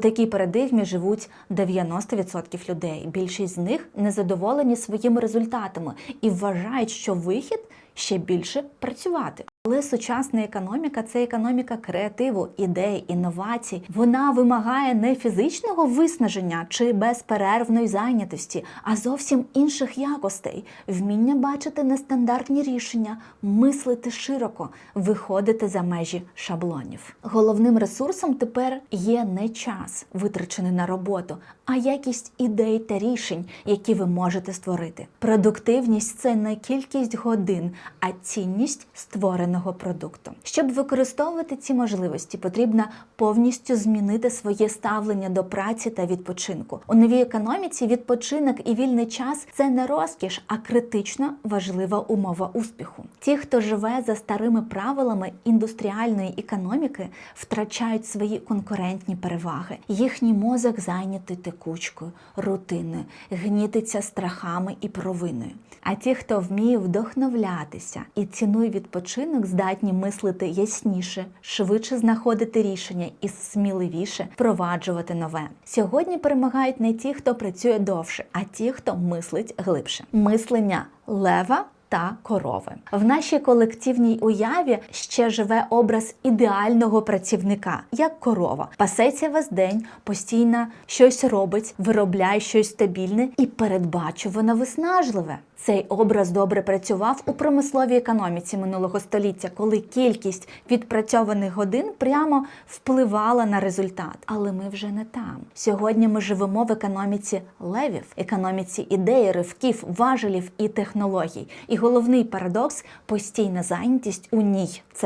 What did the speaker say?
В такій парадигмі живуть 90% людей. Більшість з них незадоволені своїми результатами і вважають, що вихід ще більше працювати. Але сучасна економіка це економіка креативу, ідей, інновацій. Вона вимагає не фізичного виснаження чи безперервної зайнятості, а зовсім інших якостей: вміння бачити нестандартні рішення, мислити широко, виходити за межі шаблонів. Головним ресурсом тепер є не час, витрачений на роботу, а якість ідей та рішень, які ви можете створити. Продуктивність це не кількість годин, а цінність створеного продукту. Щоб використовувати ці можливості, потрібно повністю змінити своє ставлення до праці та відпочинку. У новій економіці відпочинок і вільний час це не розкіш, а критично важлива умова успіху. Ті, хто живе за старими правилами індустріальної економіки, втрачають свої конкурентні переваги. Їхній мозок зайнятий текучкою, рутиною, гнітиться страхами і провиною. А ті, хто вміє вдохновлятися і цінує відпочинок, здатні мислити ясніше, швидше знаходити рішення і сміливіше впроваджувати нове. Сьогодні перемагають не ті, хто працює довше, а ті, хто мислить глибше. Мислення лева. Та корови в нашій колективній уяві ще живе образ ідеального працівника, як корова. Пасеться весь день, постійно щось робить, виробляє щось стабільне і передбачувано виснажливе. Цей образ добре працював у промисловій економіці минулого століття, коли кількість відпрацьованих годин прямо впливала на результат. Але ми вже не там. Сьогодні ми живемо в економіці левів, економіці ідей, ривків, важелів і технологій. І головний парадокс постійна зайнятість у ній. Це